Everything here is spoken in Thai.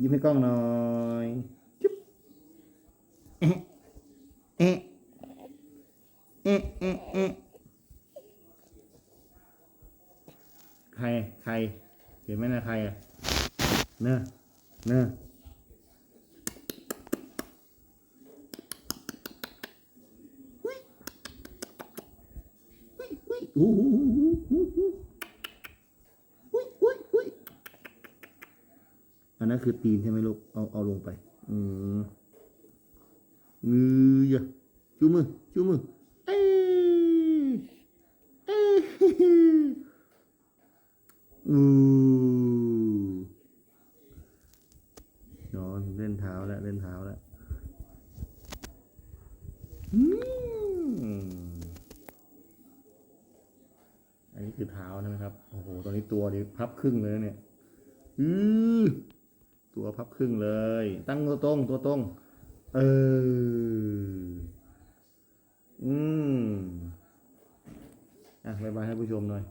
ยิ้มให้กล้องหน่อยจุ๊บเอ๊ะเอ๊ะเอ๊ะเอ๊ะเอ๊ะใครใครเห็นไหมนะใครอะเนอะเนอะอุ้ยอุ้ยอุ้ย อันนั้นคือตีนใช่ไหมลูก เอาเอาลงไป อืมมือยะชูมือชูมือเอ้ยเอ้ยอือนอนเล่นเท้าแล้วเล่นเท้าแล้วอืมอันนี้คือเท้าใช่ไหมครับ โอ้โห ตอนนี้ตัวนี้พับครึ่งเลยนะเนี่ย อือ ตัวพับครึ่งเลย ตั้งตัวตรงตัวตรง เออ อืม อะบายบายให้ผู้ชมหน่อย